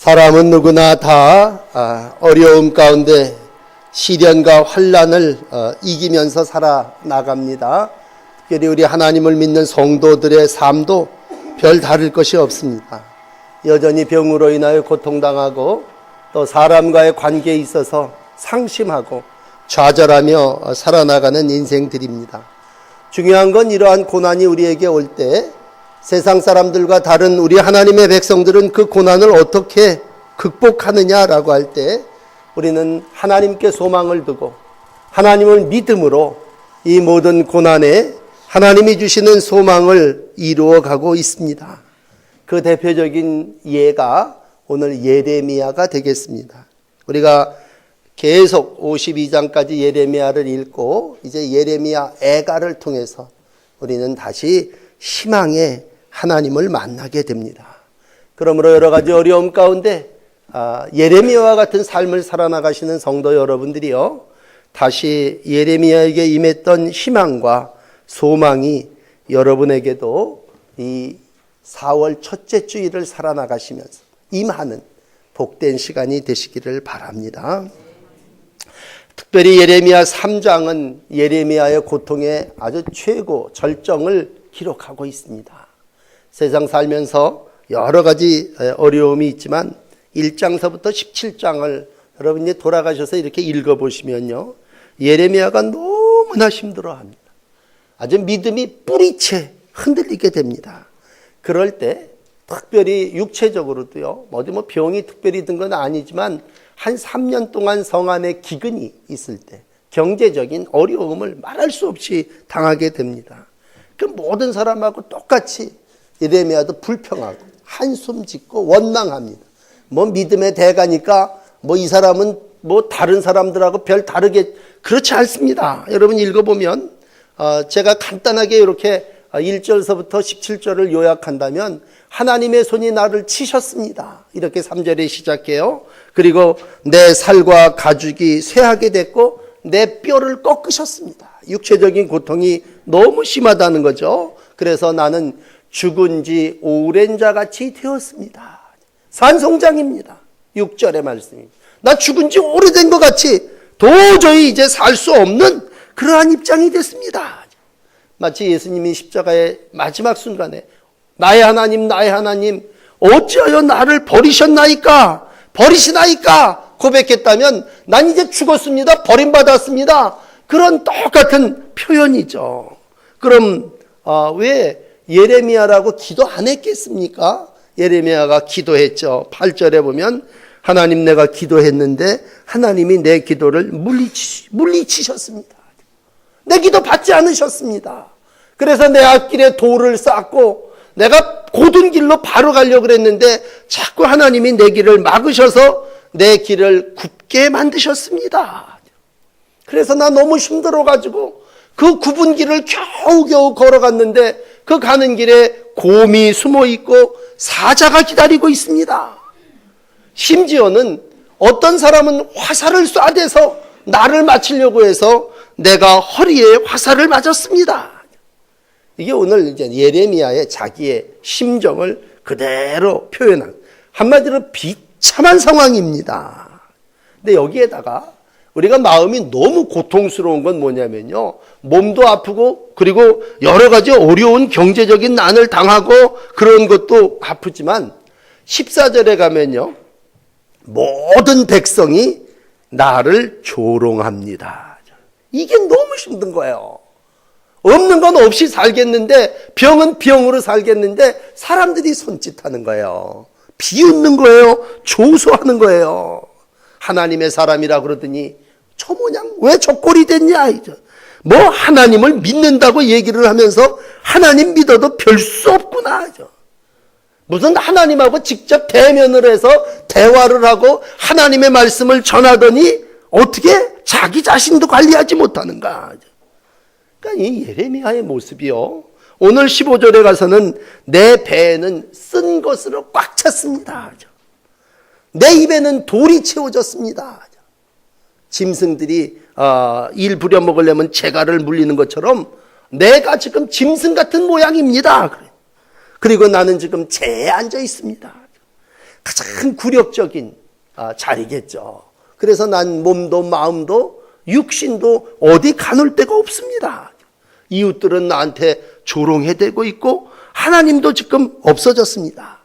사람은 누구나 다 아, 어려움 가운데 시련과 환란을 어, 이기면서 살아 나갑니다. 특별히 우리 하나님을 믿는 성도들의 삶도 별 다를 것이 없습니다. 여전히 병으로 인하여 고통당하고 또 사람과의 관계에 있어서 상심하고 좌절하며 어, 살아나가는 인생들입니다. 중요한 건 이러한 고난이 우리에게 올 때 세상 사람들과 다른 우리 하나님의 백성들은 그 고난을 어떻게 극복하느냐라고 할 때 우리는 하나님께 소망을 두고 하나님을 믿음으로 이 모든 고난에 하나님이 주시는 소망을 이루어 가고 있습니다. 그 대표적인 예가 오늘 예레미야가 되겠습니다. 우리가 계속 52장까지 예레미야를 읽고 이제 예레미야 애가를 통해서 우리는 다시 희망의 하나님을 만나게 됩니다. 그러므로 여러 가지 어려움 가운데 아, 예레미야와 같은 삶을 살아나가시는 성도 여러분들이요. 다시 예레미야에게 임했던 희망과 소망이 여러분에게도 이 4월 첫째 주일을 살아나가시면서 임하는 복된 시간이 되시기를 바랍니다. 특별히 예레미야 3장은 예레미야의 고통의 아주 최고 절정을 기록하고 있습니다. 세상 살면서 여러 가지 어려움이 있지만 1장서부터 17장을 여러분이 돌아가셔서 이렇게 읽어보시면요. 예레미야가 너무나 힘들어합니다. 아주 믿음이 뿌리채 흔들리게 됩니다. 그럴 때 특별히 육체적으로도요. 어디 뭐 병이 특별히 든 건 아니지만 한 3년 동안 성 안에 기근이 있을 때 경제적인 어려움을 말할 수 없이 당하게 됩니다. 그 모든 사람하고 똑같이 예레미야도 불평하고 한숨 짓고 원망합니다. 뭐 믿음의 대가니까 뭐 이 사람은 뭐 다른 사람들하고 별 다르게 그렇지 않습니다. 여러분 읽어보면 어 제가 간단하게 이렇게 1절서부터 17절을 요약한다면 하나님의 손이 나를 치셨습니다. 이렇게 3절에 시작해요. 그리고 내 살과 가죽이 쇠하게 됐고 내 뼈를 꺾으셨습니다. 육체적인 고통이 너무 심하다는 거죠. 그래서 나는 죽은 지 오랜 자 같이 되었습니다. 산송장입니다. 6절의 말씀입니다. 나 죽은 지 오래된 것 같이 도저히 이제 살 수 없는 그러한 입장이 됐습니다. 마치 예수님이 십자가의 마지막 순간에 나의 하나님, 나의 하나님, 어찌하여 나를 버리셨나이까? 버리시나이까? 고백했다면 난 이제 죽었습니다. 버림받았습니다. 그런 똑같은 표현이죠. 그럼 아, 왜 예레미야라고 기도 안 했겠습니까? 예레미야가 기도했죠. 8절에 보면 하나님 내가 기도했는데 하나님이 내 기도를 물리치, 물리치셨습니다. 내 기도 받지 않으셨습니다. 그래서 내 앞길에 돌을 쌓고 내가 고든 길로 바로 가려고 그랬는데 자꾸 하나님이 내 길을 막으셔서 내 길을 굽게 만드셨습니다. 그래서 나 너무 힘들어가지고 그 굽은 길을 겨우겨우 걸어갔는데 그 가는 길에 곰이 숨어 있고 사자가 기다리고 있습니다. 심지어는 어떤 사람은 화살을 쏴대서 나를 맞추려고 해서 내가 허리에 화살을 맞았습니다. 이게 오늘 이제 예레미야의 자기의 심정을 그대로 표현한 한마디로 비참한 상황입니다. 근데 여기에다가 우리가 마음이 너무 고통스러운 건 뭐냐면요. 몸도 아프고 그리고 여러 가지 어려운 경제적인 난을 당하고 그런 것도 아프지만 14절에 가면요. 모든 백성이 나를 조롱합니다. 이게 너무 힘든 거예요. 없는 건 없이 살겠는데 병은 병으로 살겠는데 사람들이 손짓하는 거예요. 비웃는 거예요. 조소하는 거예요. 하나님의 사람이라 그러더니 저 모양 왜저 꼴이 됐냐 이죠. 뭐 하나님을 믿는다고 얘기를 하면서 하나님 믿어도 별 수 없구나 이죠. 무슨 하나님하고 직접 대면을 해서 대화를 하고 하나님의 말씀을 전하더니 어떻게 자기 자신도 관리하지 못하는가. 그러니까 이 예레미야의 모습이요. 오늘 15절에 가서는 내 배에는 쓴 것으로 꽉 찼습니다. 내 입에는 돌이 채워졌습니다. 짐승들이 어, 일 부려먹으려면 재갈을 물리는 것처럼 내가 지금 짐승 같은 모양입니다. 그리고 나는 지금 재에 앉아 있습니다. 가장 굴욕적인 아, 자리겠죠. 그래서 난 몸도 마음도 육신도 어디 가눌 데가 없습니다. 이웃들은 나한테 조롱해대고 있고 하나님도 지금 없어졌습니다.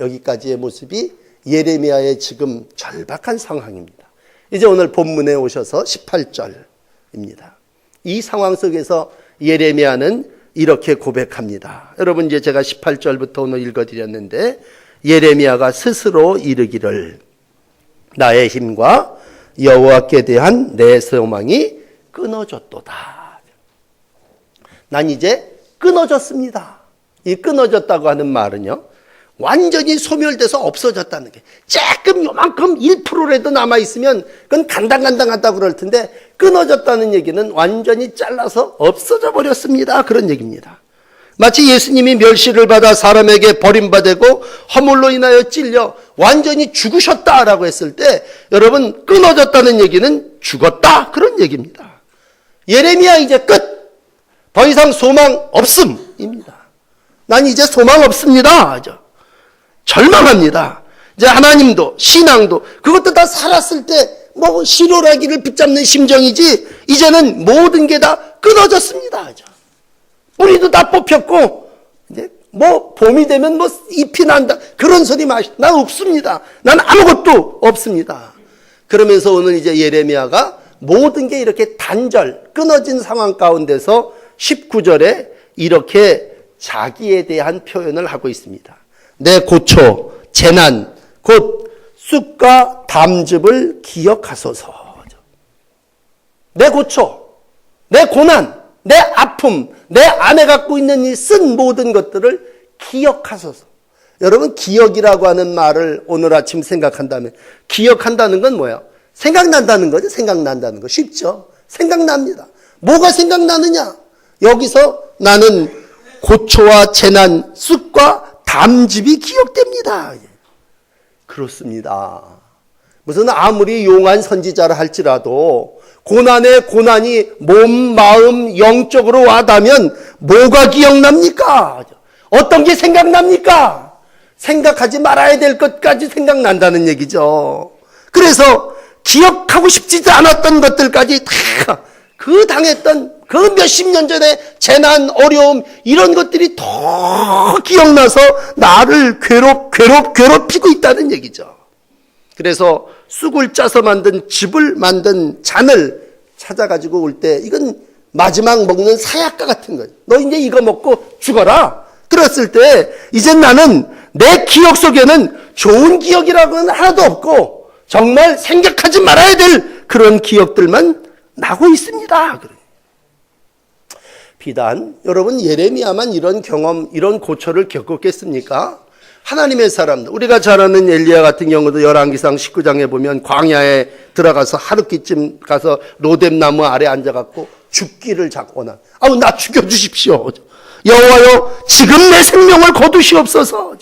여기까지의 모습이 예레미야의 지금 절박한 상황입니다. 이제 오늘 본문에 오셔서 18절입니다. 이 상황 속에서 예레미야는 이렇게 고백합니다. 여러분 이제 제가 18절부터 오늘 읽어드렸는데 예레미야가 스스로 이르기를 나의 힘과 여호와께 대한 내 소망이 끊어졌도다. 난 이제 끊어졌습니다. 이 끊어졌다고 하는 말은요. 완전히 소멸돼서 없어졌다는 게 조금 요만큼 1%라도 남아 있으면 그건 간당간당하다고 그럴 텐데 끊어졌다는 얘기는 완전히 잘라서 없어져 버렸습니다. 그런 얘기입니다. 마치 예수님이 멸시를 받아 사람에게 버림받고 허물로 인하여 찔려 완전히 죽으셨다라고 했을 때 여러분 끊어졌다는 얘기는 죽었다 그런 얘기입니다. 예레미야 이제 끝. 더 이상 소망 없음입니다. 난 이제 소망 없습니다. 하죠. 절망합니다. 이제 하나님도 신앙도 그것도 다 살았을 때뭐 실오라기를 붙잡는 심정이지 이제는 모든 게 다 끊어졌습니다. 뿌리도 다 뽑혔고 이제 뭐 봄이 되면 뭐 잎이 난다 그런 소리 마시 난 없습니다. 난 아무것도 없습니다. 그러면서 오늘 이제 예레미야가 모든 게 이렇게 단절 끊어진 상황 가운데서 19절에 이렇게 자기에 대한 표현을 하고 있습니다. 내 고초, 재난, 곧 쑥과 담즙을 기억하소서. 내 고초, 내 고난, 내 아픔, 내 안에 갖고 있는 이 쓴 모든 것들을 기억하소서. 여러분, 기억이라고 하는 말을 오늘 아침 생각한다면, 기억한다는 건 뭐예요? 생각난다는 거죠. 생각난다는 거. 쉽죠? 생각납니다. 뭐가 생각나느냐? 여기서 나는 고초와 재난, 쑥과 담즙이 기억됩니다. 그렇습니다. 무슨 아무리 용한 선지자라 할지라도 고난에 고난이 몸, 마음, 영적으로 와닿으면 뭐가 기억납니까? 어떤 게 생각납니까? 생각하지 말아야 될 것까지 생각난다는 얘기죠. 그래서 기억하고 싶지도 않았던 것들까지 다 그 당했던 그 몇십 년 전에 재난, 어려움, 이런 것들이 더 기억나서 나를 괴롭, 괴롭, 괴롭히고 있다는 얘기죠. 그래서 쑥을 짜서 만든 즙을 만든 잔을 찾아가지고 올 때 이건 마지막 먹는 사약과 같은 거예요. 너 이제 이거 먹고 죽어라. 그랬을 때 이젠 나는 내 기억 속에는 좋은 기억이라고는 하나도 없고 정말 생각하지 말아야 될 그런 기억들만 나고 있습니다. 비단 여러분 예레미야만 이런 경험, 이런 고초를 겪었겠습니까? 하나님의 사람들, 우리가 잘 아는 엘리야 같은 경우도 열왕기상 19장에 보면 광야에 들어가서 하루끼쯤 가서 로뎀 나무 아래 앉아갖고 죽기를 잡거나, 아우 나 죽여주십시오. 여호와여 지금 내 생명을 거두시옵소서.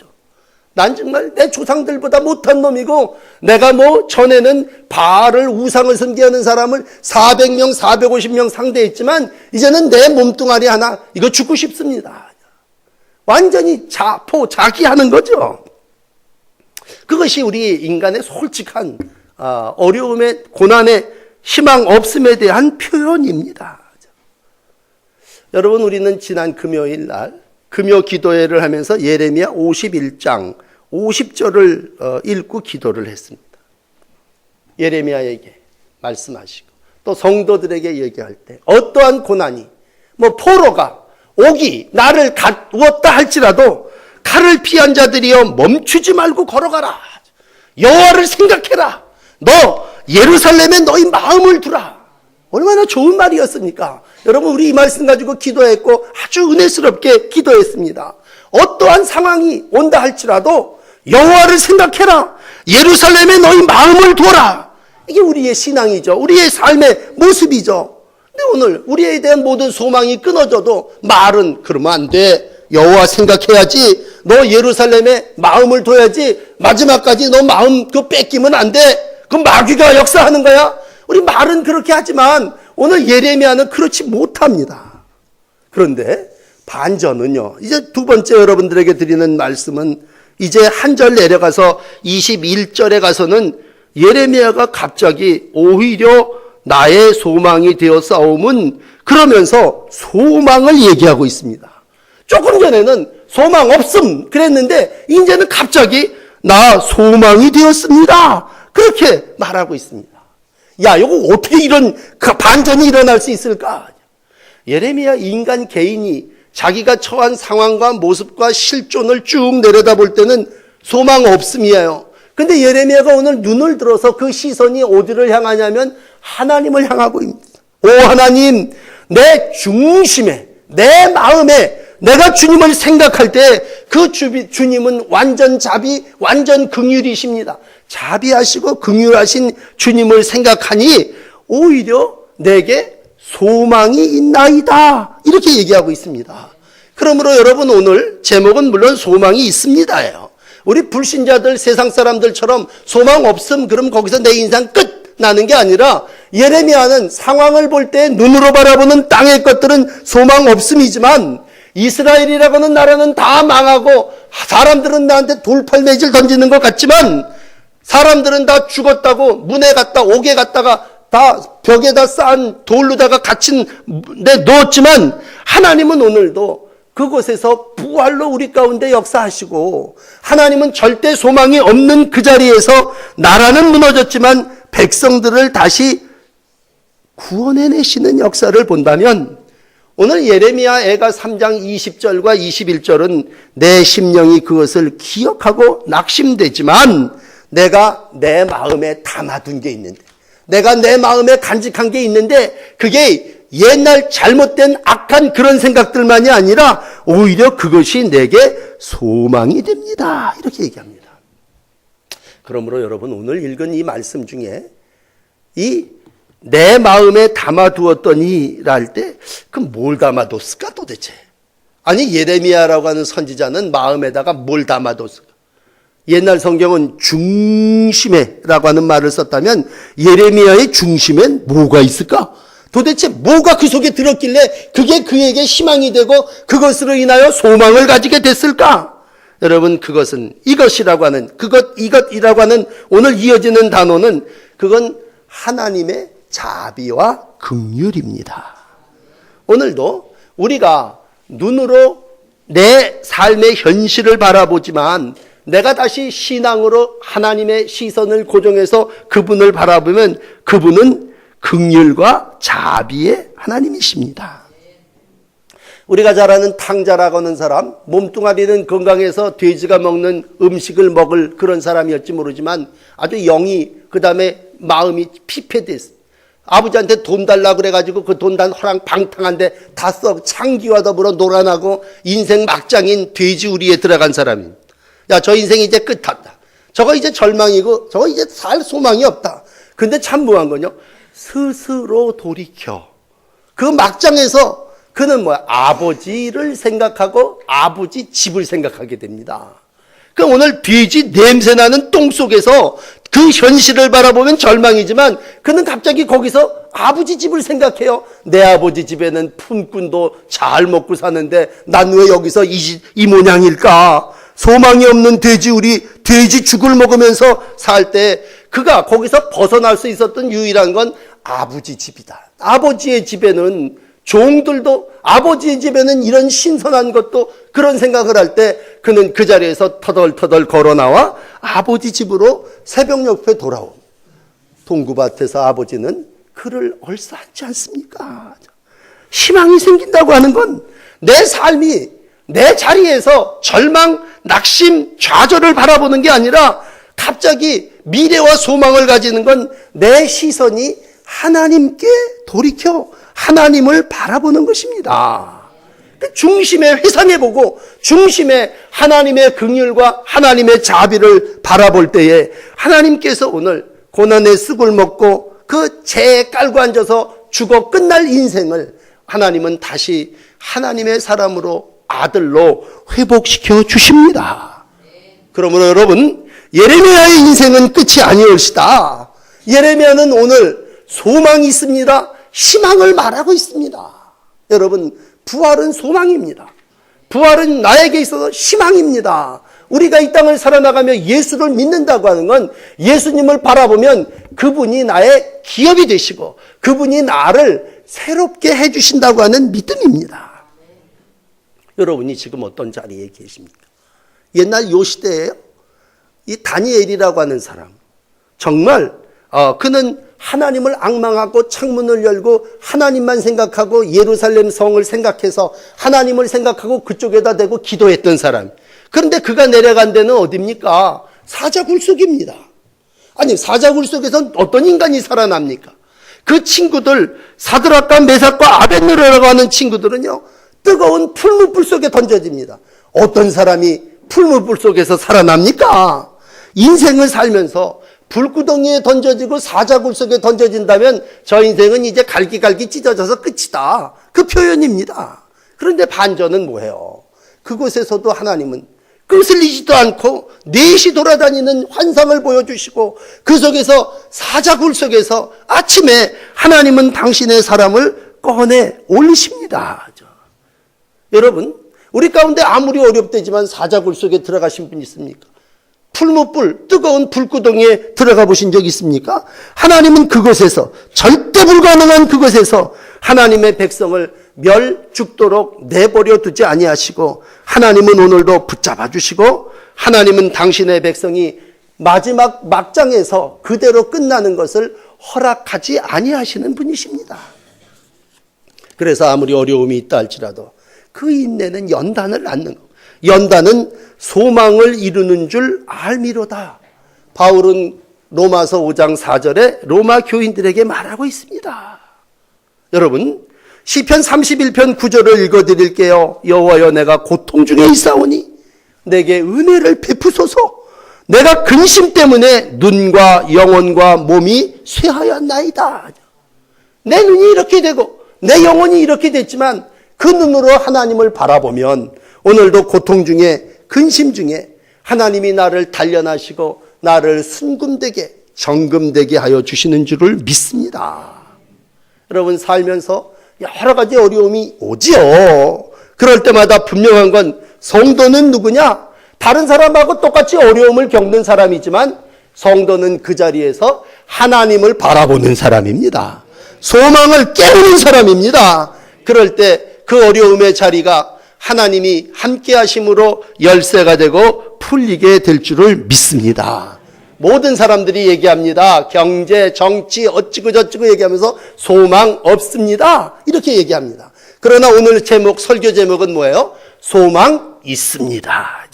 난 정말 내 조상들보다 못한 놈이고 내가 뭐 전에는 바알을 우상을 섬기하는 사람을 400명, 450명 상대했지만 이제는 내 몸뚱아리 하나 이거 죽고 싶습니다. 완전히 자포 자기하는 거죠. 그것이 우리 인간의 솔직한 아, 어려움의 고난의 희망 없음에 대한 표현입니다. 여러분 우리는 지난 금요일 날 금요 기도회를 하면서 예레미야 51장 50절을 어, 읽고 기도를 했습니다. 예레미야에게 말씀하시고 또 성도들에게 얘기할 때 어떠한 고난이 뭐 포로가 오기 나를 갖웠다 할지라도 칼을 피한 자들이여 멈추지 말고 걸어가라. 여호와를 생각해라. 너 예루살렘에 너희 마음을 두라. 얼마나 좋은 말이었습니까? 여러분 우리 이 말씀 가지고 기도했고 아주 은혜스럽게 기도했습니다. 어떠한 상황이 온다 할지라도 여호와를 생각해라. 예루살렘에 너희 마음을 둬라. 이게 우리의 신앙이죠. 우리의 삶의 모습이죠. 근데 오늘 우리에 대한 모든 소망이 끊어져도 말은 그러면 안 돼. 여호와 생각해야지. 너 예루살렘에 마음을 둬야지. 마지막까지 너 마음 그 뺏기면 안 돼. 그 마귀가 역사하는 거야. 우리 말은 그렇게 하지만 오늘 예레미야는 그렇지 못합니다. 그런데 반전은요. 이제 두 번째 여러분들에게 드리는 말씀은 이제 한 절 내려가서 21절에 가서는 예레미야가 갑자기 오히려 나의 소망이 되어 싸움은 그러면서 소망을 얘기하고 있습니다. 조금 전에는 소망 없음 그랬는데 이제는 갑자기 나 소망이 되었습니다. 그렇게 말하고 있습니다. 야, 이거 어떻게 이런 그 반전이 일어날 수 있을까? 예레미야 인간 개인이 자기가 처한 상황과 모습과 실존을 쭉 내려다볼 때는 소망 없음이에요. 근데 예레미야가 오늘 눈을 들어서 그 시선이 어디를 향하냐면 하나님을 향하고 있습니다. 오 하나님, 내 중심에, 내 마음에 내가 주님을 생각할 때 그 주님은 완전 자비, 완전 긍휼이십니다. 자비하시고 긍휼하신 주님을 생각하니 오히려 내게 소망이 있나이다. 이렇게 얘기하고 있습니다. 그러므로 여러분 오늘 제목은 물론 소망이 있습니다예요. 우리 불신자들 세상 사람들처럼 소망 없음 그럼 거기서 내 인생 끝 나는 게 아니라 예레미야는 상황을 볼 때 눈으로 바라보는 땅의 것들은 소망 없음이지만 이스라엘이라고 하는 나라는 다 망하고 사람들은 나한테 돌팔매질 던지는 것 같지만 사람들은 다 죽었다고 문에 갔다 옥에 갔다가 다 벽에다 쌓은 돌로다가 갇힌 데 넣었지만 하나님은 오늘도 그곳에서 부활로 우리 가운데 역사하시고 하나님은 절대 소망이 없는 그 자리에서 나라는 무너졌지만 백성들을 다시 구원해내시는 역사를 본다면 오늘 예레미야 애가 3장 20절과 21절은 내 심령이 그것을 기억하고 낙심되지만 내가 내 마음에 담아둔 게 있는데 내가 내 마음에 간직한 게 있는데 그게 옛날 잘못된 악한 그런 생각들만이 아니라 오히려 그것이 내게 소망이 됩니다. 이렇게 얘기합니다. 그러므로 여러분 오늘 읽은 이 말씀 중에 이 내 마음에 담아두었더니 랄 때 그 뭘 담아뒀을까 도대체? 아니 예레미야라고 하는 선지자는 마음에다가 뭘 담아뒀을까? 옛날 성경은 중심에라고 하는 말을 썼다면 예레미야의 중심엔 뭐가 있을까? 도대체 뭐가 그 속에 들었길래 그게 그에게 희망이 되고 그것으로 인하여 소망을 가지게 됐을까? 여러분 그것은 이것이라고 하는 그것 이것이라고 하는 오늘 이어지는 단어는 그건 하나님의 자비와 긍휼입니다. 오늘도 우리가 눈으로 내 삶의 현실을 바라보지만 내가 다시 신앙으로 하나님의 시선을 고정해서 그분을 바라보면 그분은 긍휼과 자비의 하나님이십니다. 우리가 잘 아는 탕자라고 하는 사람, 몸뚱아리는 건강해서 돼지가 먹는 음식을 먹을 그런 사람이었지 모르지만 아주 영이 그 다음에 마음이 피폐됐어. 아버지한테 돈 달라 그래가지고 그 돈 단 허랑 방탕한데 다 썩 창기와 더불어 노란하고 인생 막장인 돼지 우리에 들어간 사람입니다. 야, 저 인생 이제 끝났다. 저거 이제 절망이고, 저거 이제 살 소망이 없다. 근데 참 무한 건요. 스스로 돌이켜. 그 막장에서 그는 뭐야? 아버지를 생각하고 아버지 집을 생각하게 됩니다. 그 오늘 돼지 냄새 나는 똥 속에서 그 현실을 바라보면 절망이지만 그는 갑자기 거기서 아버지 집을 생각해요. 내 아버지 집에는 품꾼도 잘 먹고 사는데 난 왜 여기서 이, 이 모양일까? 소망이 없는 돼지 우리 돼지 죽을 먹으면서 살 때 그가 거기서 벗어날 수 있었던 유일한 건 아버지 집이다. 아버지의 집에는 종들도 아버지의 집에는 이런 신선한 것도 그런 생각을 할 때 그는 그 자리에서 터덜터덜 걸어 나와 아버지 집으로 새벽 옆에 돌아오. 동구밭에서 아버지는 그를 얼싸안지 않습니까? 희망이 생긴다고 하는 건 내 삶이 내 자리에서 절망, 낙심, 좌절을 바라보는 게 아니라 갑자기 미래와 소망을 가지는 건 내 시선이 하나님께 돌이켜 하나님을 바라보는 것입니다. 중심에 회상해보고 중심에 하나님의 긍휼과 하나님의 자비를 바라볼 때에 하나님께서 오늘 고난의 쑥을 먹고 그 재에 깔고 앉아서 죽어 끝날 인생을 하나님은 다시 하나님의 사람으로 아들로 회복시켜 주십니다. 그러므로 여러분 예레미야의 인생은 끝이 아니올시다. 예레미야는 오늘 소망이 있습니다. 희망을 말하고 있습니다. 여러분 부활은 소망입니다. 부활은 나에게 있어서 희망입니다. 우리가 이 땅을 살아나가며 예수를 믿는다고 하는 건 예수님을 바라보면 그분이 나의 기업이 되시고 그분이 나를 새롭게 해주신다고 하는 믿음입니다. 여러분이 지금 어떤 자리에 계십니까? 옛날 요 시대에요. 이 다니엘이라고 하는 사람. 정말, 어, 그는 하나님을 악망하고 창문을 열고 하나님만 생각하고 예루살렘 성을 생각해서 하나님을 생각하고 그쪽에다 대고 기도했던 사람. 그런데 그가 내려간 데는 어딥니까? 사자굴 속입니다. 아니, 사자굴 속에서 어떤 인간이 살아납니까? 그 친구들, 사드락과 메삭과 아벤느라고 하는 친구들은요, 뜨거운 풀무불 속에 던져집니다. 어떤 사람이 풀무불 속에서 살아납니까? 인생을 살면서 불구덩이에 던져지고 사자굴 속에 던져진다면 저 인생은 이제 갈기갈기 찢어져서 끝이다. 그 표현입니다. 그런데 반전은 뭐예요? 그곳에서도 하나님은 끄슬리지도 않고 넷이 돌아다니는 환상을 보여주시고 그 속에서 사자굴 속에서 아침에 하나님은 당신의 사람을 꺼내 올리십니다. 여러분, 우리 가운데 아무리 어렵대지만 사자굴 속에 들어가신 분 있습니까? 풀무불, 뜨거운 불구덩이에 들어가 보신 적 있습니까? 하나님은 그곳에서, 절대 불가능한 그곳에서 하나님의 백성을 멸 죽도록 내버려 두지 아니하시고, 하나님은 오늘도 붙잡아 주시고, 하나님은 당신의 백성이 마지막 막장에서 그대로 끝나는 것을 허락하지 아니하시는 분이십니다. 그래서 아무리 어려움이 있다 할지라도 그 인내는 연단을 낳는 거. 연단은 소망을 이루는 줄 알미로다. 바울은 로마서 5장 4절에 로마 교인들에게 말하고 있습니다. 여러분, 시편 31편 9절을 읽어 드릴게요. 여호와여 내가 고통 중에 있사오니 내게 은혜를 베푸소서. 내가 근심 때문에 눈과 영혼과 몸이 쇠하였나이다. 내 눈이 이렇게 되고 내 영혼이 이렇게 됐지만 그 눈으로 하나님을 바라보면 오늘도 고통 중에 근심 중에 하나님이 나를 단련하시고 나를 순금되게 정금되게 하여 주시는 줄을 믿습니다. 여러분 살면서 여러 가지 어려움이 오지요. 그럴 때마다 분명한 건 성도는 누구냐? 다른 사람하고 똑같이 어려움을 겪는 사람이지만 성도는 그 자리에서 하나님을 바라보는 사람입니다. 소망을 깨우는 사람입니다. 그럴 때 그 어려움의 자리가 하나님이 함께 하심으로 열쇠가 되고 풀리게 될 줄을 믿습니다. 모든 사람들이 얘기합니다. 경제, 정치, 어찌고 저찌고 얘기하면서 소망 없습니다. 이렇게 얘기합니다. 그러나 오늘 제목, 설교 제목은 뭐예요? 소망 있습니다.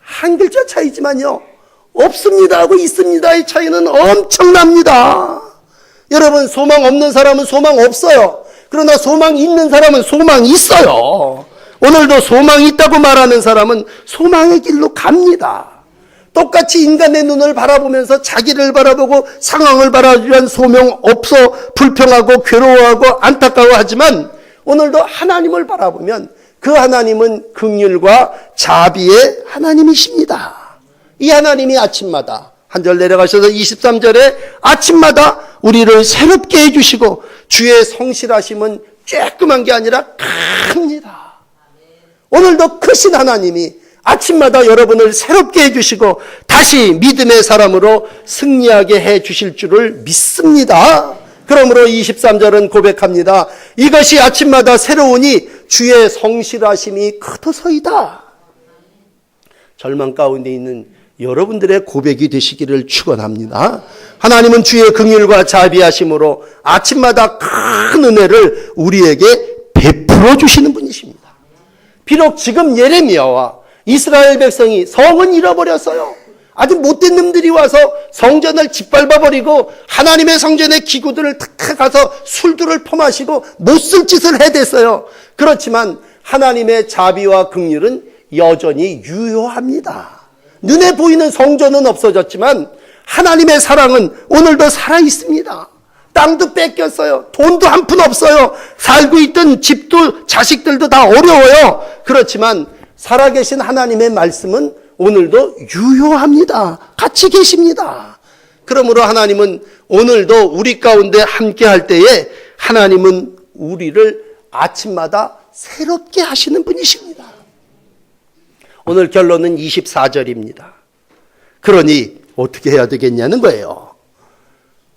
한 글자 차이지만요. 없습니다 하고 있습니다의 차이는 엄청납니다. 여러분, 소망 없는 사람은 소망 없어요. 그러나 소망 있는 사람은 소망 있어요. 오늘도 소망이 있다고 말하는 사람은 소망의 길로 갑니다. 똑같이 인간의 눈을 바라보면서 자기를 바라보고 상황을 바라보면 소명 없어 불평하고 괴로워하고 안타까워하지만 오늘도 하나님을 바라보면 그 하나님은 극률과 자비의 하나님이십니다. 이 하나님이 아침마다 한 절 내려가셔서 23절에 아침마다 우리를 새롭게 해주시고 주의 성실하심은 쬐끔한 게 아니라 큽니다. 오늘도 크신 하나님이 아침마다 여러분을 새롭게 해주시고 다시 믿음의 사람으로 승리하게 해주실 줄을 믿습니다. 그러므로 23절은 고백합니다. 이것이 아침마다 새로우니 주의 성실하심이 크도서이다. 절망 가운데 있는 여러분들의 고백이 되시기를 축원합니다. 하나님은 주의 긍휼과 자비하심으로 아침마다 큰 은혜를 우리에게 베풀어 주시는 분이십니다. 비록 지금 예레미야와 이스라엘 백성이 성은 잃어버렸어요. 아주 못된 놈들이 와서 성전을 짓밟아 버리고 하나님의 성전의 기구들을 탁 가서 술들을 퍼마시고 못 쓸 짓을 해댔어요. 그렇지만 하나님의 자비와 긍휼은 여전히 유효합니다. 눈에 보이는 성전은 없어졌지만 하나님의 사랑은 오늘도 살아 있습니다. 땅도 뺏겼어요. 돈도 한 푼 없어요. 살고 있던 집도 자식들도 다 어려워요. 그렇지만 살아계신 하나님의 말씀은 오늘도 유효합니다. 같이 계십니다. 그러므로 하나님은 오늘도 우리 가운데 함께 할 때에 하나님은 우리를 아침마다 새롭게 하시는 분이십니다. 오늘 결론은 24절입니다. 그러니 어떻게 해야 되겠냐는 거예요.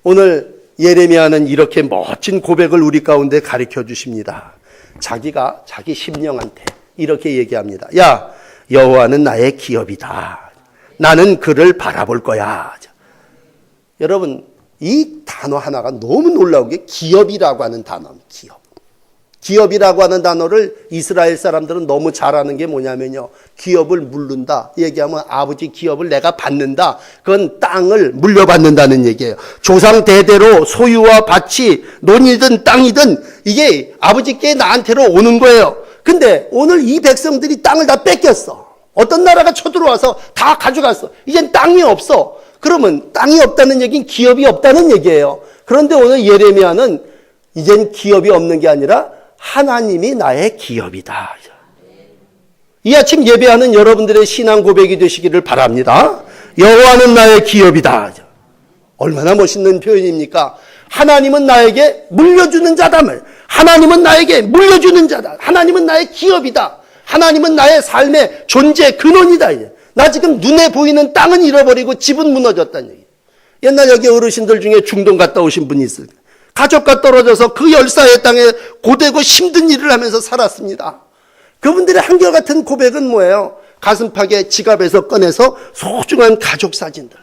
오늘 예레미야는 이렇게 멋진 고백을 우리 가운데 가르쳐 주십니다. 자기가 자기 심령한테 이렇게 얘기합니다. 야, 여호와는 나의 기업이다. 나는 그를 바라볼 거야. 여러분, 이 단어 하나가 너무 놀라운 게 기업이라고 하는 단어입니다. 기업. 기업이라고 하는 단어를 이스라엘 사람들은 너무 잘 아는 게 뭐냐면요. 기업을 물른다. 얘기하면 아버지 기업을 내가 받는다. 그건 땅을 물려받는다는 얘기예요. 조상 대대로 소유와 밭이 논이든 땅이든 이게 아버지께 나한테로 오는 거예요. 근데 오늘 이 백성들이 땅을 다 뺏겼어. 어떤 나라가 쳐들어와서 다 가져갔어. 이젠 땅이 없어. 그러면 땅이 없다는 얘기는 기업이 없다는 얘기예요. 그런데 오늘 예레미야는 이젠 기업이 없는 게 아니라 하나님이 나의 기업이다. 이 아침 예배하는 여러분들의 신앙 고백이 되시기를 바랍니다. 여호와는 나의 기업이다. 얼마나 멋있는 표현입니까? 하나님은 나에게 물려주는 자담을 하나님은 나에게 물려주는 자다. 하나님은 나의 기업이다. 하나님은 나의 삶의 존재 근원이다. 나 지금 눈에 보이는 땅은 잃어버리고 집은 무너졌다는 얘기. 옛날 여기 어르신들 중에 중동 갔다 오신 분이 있어요. 가족과 떨어져서 그 열사의 땅에 고되고 힘든 일을 하면서 살았습니다. 그분들의 한결같은 고백은 뭐예요? 가슴팍에 지갑에서 꺼내서 소중한 가족 사진들,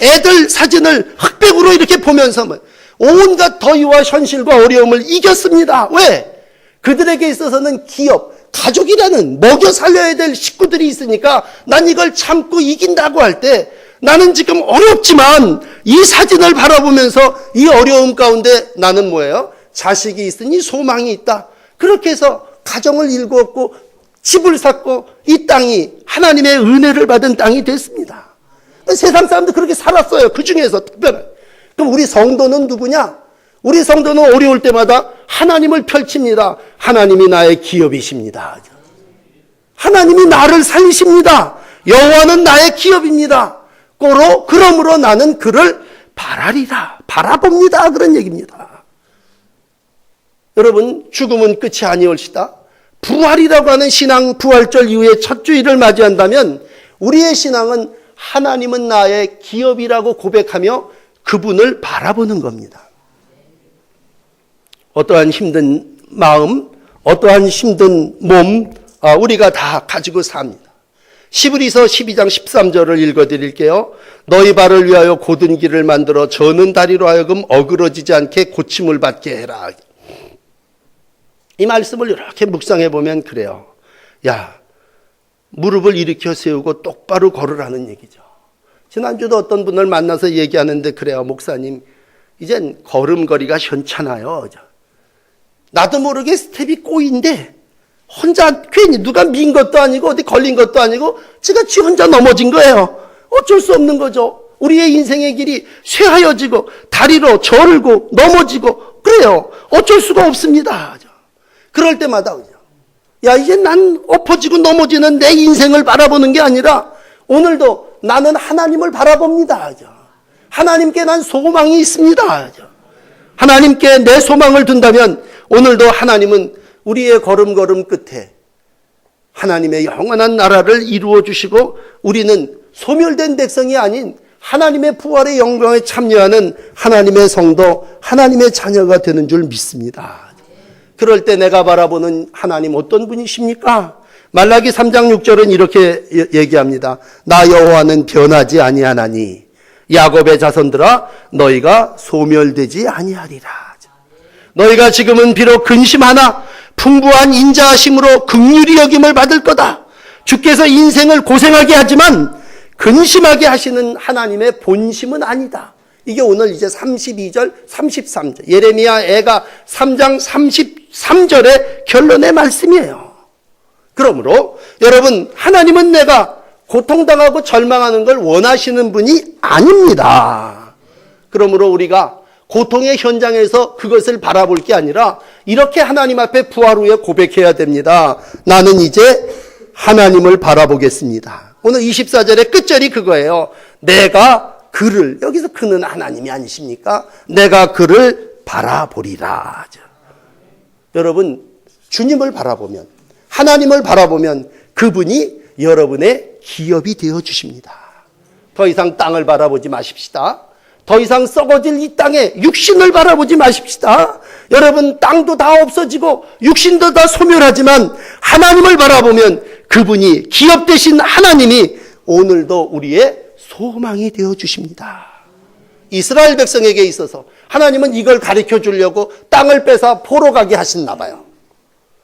애들 사진을 흑백으로 이렇게 보면서 뭐 온갖 더위와 현실과 어려움을 이겼습니다. 왜? 그들에게 있어서는 기업, 가족이라는 먹여 살려야 될 식구들이 있으니까 난 이걸 참고 이긴다고 할 때 나는 지금 어렵지만 이 사진을 바라보면서 이 어려움 가운데 나는 뭐예요? 자식이 있으니 소망이 있다. 그렇게 해서 가정을 일구었고 집을 샀고 이 땅이 하나님의 은혜를 받은 땅이 됐습니다. 세상 사람들 그렇게 살았어요. 그 중에서 특별한. 그럼 우리 성도는 누구냐? 우리 성도는 어려울 때마다 하나님을 펼칩니다. 하나님이 나의 기업이십니다. 하나님이 나를 살리십니다. 여호와는 나의 기업입니다. 꼬로 그러므로 나는 그를 바라리라. 바라봅니다. 그런 얘기입니다. 여러분 죽음은 끝이 아니올시다. 부활이라고 하는 신앙 부활절 이후에 첫 주일을 맞이한다면 우리의 신앙은 하나님은 나의 기업이라고 고백하며 그분을 바라보는 겁니다. 어떠한 힘든 마음, 어떠한 힘든 몸, 아, 우리가 다 가지고 삽니다. 시브리서 12장 13절을 읽어드릴게요. 너희 발을 위하여 고든 길을 만들어 저는 다리로 하여금 어그러지지 않게 고침을 받게 해라. 이 말씀을 이렇게 묵상해 보면 그래요. 야, 무릎을 일으켜 세우고 똑바로 걸으라는 얘기죠. 지난주도 어떤 분을 만나서 얘기하는데 그래요. 목사님, 이젠 걸음걸이가 현찮아요. 나도 모르게 스텝이 꼬인데 혼자 괜히 누가 민 것도 아니고 어디 걸린 것도 아니고 제가 지 혼자 넘어진 거예요. 어쩔 수 없는 거죠. 우리의 인생의 길이 쇠하여지고 다리로 절고 넘어지고 그래요. 어쩔 수가 없습니다. 그럴 때마다 야 이제 난 엎어지고 넘어지는 내 인생을 바라보는 게 아니라 오늘도 나는 하나님을 바라봅니다. 하나님께 난 소망이 있습니다. 하나님께 내 소망을 둔다면 오늘도 하나님은 우리의 걸음걸음 끝에 하나님의 영원한 나라를 이루어 주시고 우리는 소멸된 백성이 아닌 하나님의 부활의 영광에 참여하는 하나님의 성도, 하나님의 자녀가 되는 줄 믿습니다. 그럴 때 내가 바라보는 하나님 어떤 분이십니까? 말라기 3장 6절은 이렇게 얘기합니다. 나 여호와는 변하지 아니하나니 야곱의 자손들아 너희가 소멸되지 아니하리라. 너희가 지금은 비록 근심하나 풍부한 인자하심으로 극률이 여김을 받을 거다. 주께서 인생을 고생하게 하지만 근심하게 하시는 하나님의 본심은 아니다. 이게 오늘 이제 32절, 33절. 예레미야 애가 3장 33절의 결론의 말씀이에요. 그러므로 여러분, 하나님은 내가 고통당하고 절망하는 걸 원하시는 분이 아닙니다. 그러므로 우리가 고통의 현장에서 그것을 바라볼 게 아니라 이렇게 하나님 앞에 부활 후에 고백해야 됩니다. 나는 이제 하나님을 바라보겠습니다. 오늘 24절의 끝절이 그거예요. 내가 그를, 여기서 그는 하나님이 아니십니까? 내가 그를 바라보리라. 여러분, 주님을 바라보면, 하나님을 바라보면 그분이 여러분의 기업이 되어 주십니다. 더 이상 땅을 바라보지 마십시다. 더 이상 썩어질 이 땅에 육신을 바라보지 마십시다. 여러분, 땅도 다 없어지고 육신도 다 소멸하지만 하나님을 바라보면 그분이 기업 되신 하나님이 오늘도 우리의 소망이 되어 주십니다. 이스라엘 백성에게 있어서 하나님은 이걸 가르쳐 주려고 땅을 뺏어 포로 가게 하셨나 봐요.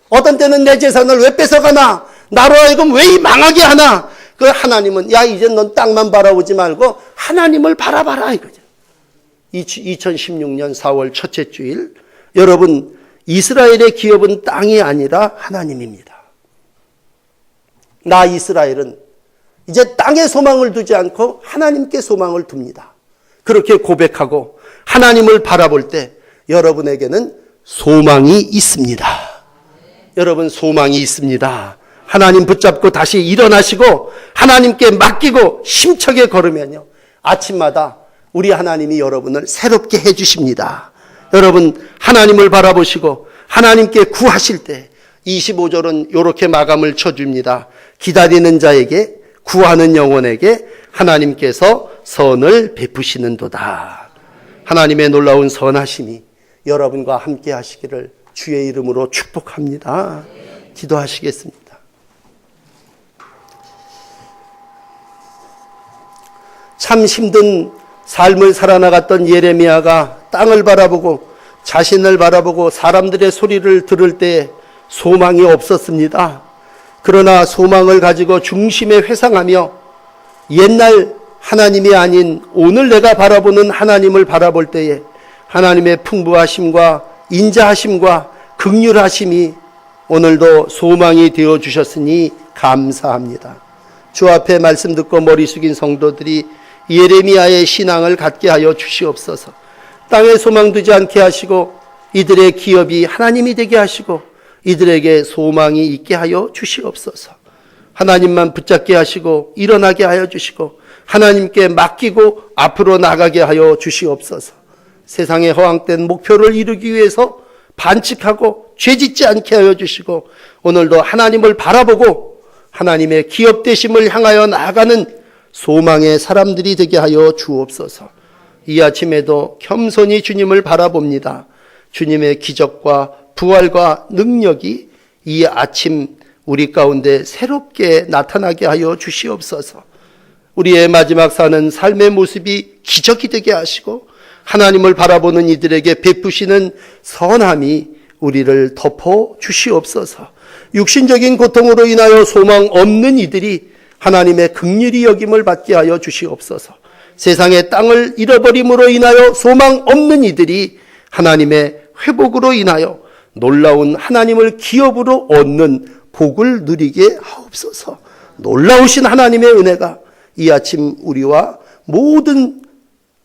어떤 때는 내 재산을 왜 뺏어가나? 나로 하여금 왜 이 망하게 하나? 그 하나님은 야 이제 넌 땅만 바라보지 말고 하나님을 바라봐라 이거죠. 2016년 4월 첫째 주일 여러분 이스라엘의 기업은 땅이 아니라 하나님입니다. 나 이스라엘은 이제 땅에 소망을 두지 않고 하나님께 소망을 둡니다. 그렇게 고백하고 하나님을 바라볼 때 여러분에게는 소망이 있습니다. 여러분 소망이 있습니다. 하나님 붙잡고 다시 일어나시고 하나님께 맡기고 힘차게 걸으면요. 아침마다 우리 하나님이 여러분을 새롭게 해 주십니다. 여러분 하나님을 바라보시고 하나님께 구하실 때 25절은 이렇게 마감을 쳐 줍니다. 기다리는 자에게 구하는 영혼에게 하나님께서 선을 베푸시는도다. 하나님의 놀라운 선하심이 여러분과 함께 하시기를 주의 이름으로 축복합니다. 기도하시겠습니다. 참 힘든 삶을 살아나갔던 예레미야가 땅을 바라보고 자신을 바라보고 사람들의 소리를 들을 때 소망이 없었습니다. 그러나 소망을 가지고 중심에 회상하며 옛날 하나님이 아닌 오늘 내가 바라보는 하나님을 바라볼 때에 하나님의 풍부하심과 인자하심과 극률하심이 오늘도 소망이 되어 주셨으니 감사합니다. 주 앞에 말씀 듣고 머리 숙인 성도들이 예레미야의 신앙을 갖게 하여 주시옵소서. 땅에 소망 두지 않게 하시고 이들의 기업이 하나님이 되게 하시고 이들에게 소망이 있게 하여 주시옵소서. 하나님만 붙잡게 하시고 일어나게 하여 주시고 하나님께 맡기고 앞으로 나가게 하여 주시옵소서. 세상의 허황된 목표를 이루기 위해서 반칙하고 죄짓지 않게 하여 주시고 오늘도 하나님을 바라보고 하나님의 기업 되심을 향하여 나아가는 소망의 사람들이 되게 하여 주옵소서. 이 아침에도 겸손히 주님을 바라봅니다. 주님의 기적과 부활과 능력이 이 아침 우리 가운데 새롭게 나타나게 하여 주시옵소서. 우리의 마지막 사는 삶의 모습이 기적이 되게 하시고 하나님을 바라보는 이들에게 베푸시는 선함이 우리를 덮어 주시옵소서. 육신적인 고통으로 인하여 소망 없는 이들이 하나님의 극률이 여김을 받게 하여 주시옵소서. 세상의 땅을 잃어버림으로 인하여 소망 없는 이들이 하나님의 회복으로 인하여 놀라운 하나님을 기업으로 얻는 복을 누리게 하옵소서. 놀라우신 하나님의 은혜가 이 아침 우리와 모든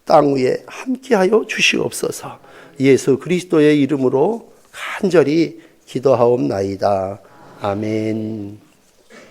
땅 위에 함께하여 주시옵소서. 예수 그리스도의 이름으로 간절히 기도하옵나이다. 아멘.